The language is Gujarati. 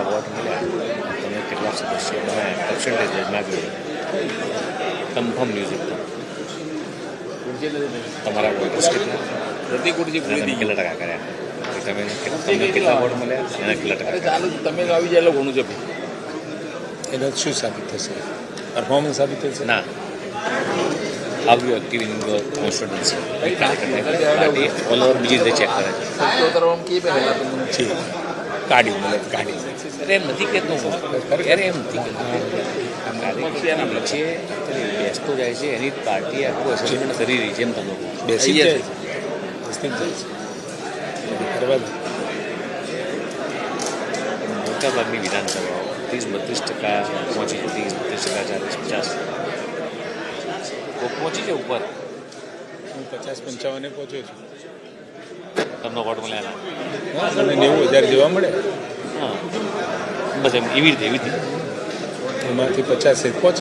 કેટલા વોટ મળ્યા અને કેટલા સદસ્યો અને પર્સન્ટેજ માગ્યું કન્ફર્મ ન્યૂઝ એકદમ તમારા વોટર્સ કેટલા પ્રતિ કુટજી પૂરી કેટલા ટકા કર્યા તમે તમને કેટલા વોટ મળ્યા એના કેટલા ટકા ચાલુ તમે આવી જાય ઘણું છે. એના શું સાબિત થશે પરફોર્મન્સ સાબિત થશે ના how you are giving your constituency. All over BJP check. કાઢી મતલબ કાઢી અરે એમ નથી કહેતો હું. અરે એમ નથી કહેતો આ કાર્યકર્તા અત્યારે બેસતો જાય છે એની પાર્ટી આખું એસેસમેન્ટ કરી રહી છે એમ તમે બેસી જાય. છે બેસતી જાય છે. મોટાભાગની વિધાનસભાઓ ત્રીસ બત્રીસ ટકા પહોંચી જાય ત્રીસ બત્રીસ ટકા ચાલીસ પચાસ પહોંચી છે ઉપર? હું પચાસ પંચાવને પહોંચ્યો છું. તમને વોટ મળ્યા હા મને નેવું હજાર જેવા મળે. હા. બસ એમ એવી રીતે એવી રીતે. એમાંથી પચાસ એક પહોંચે.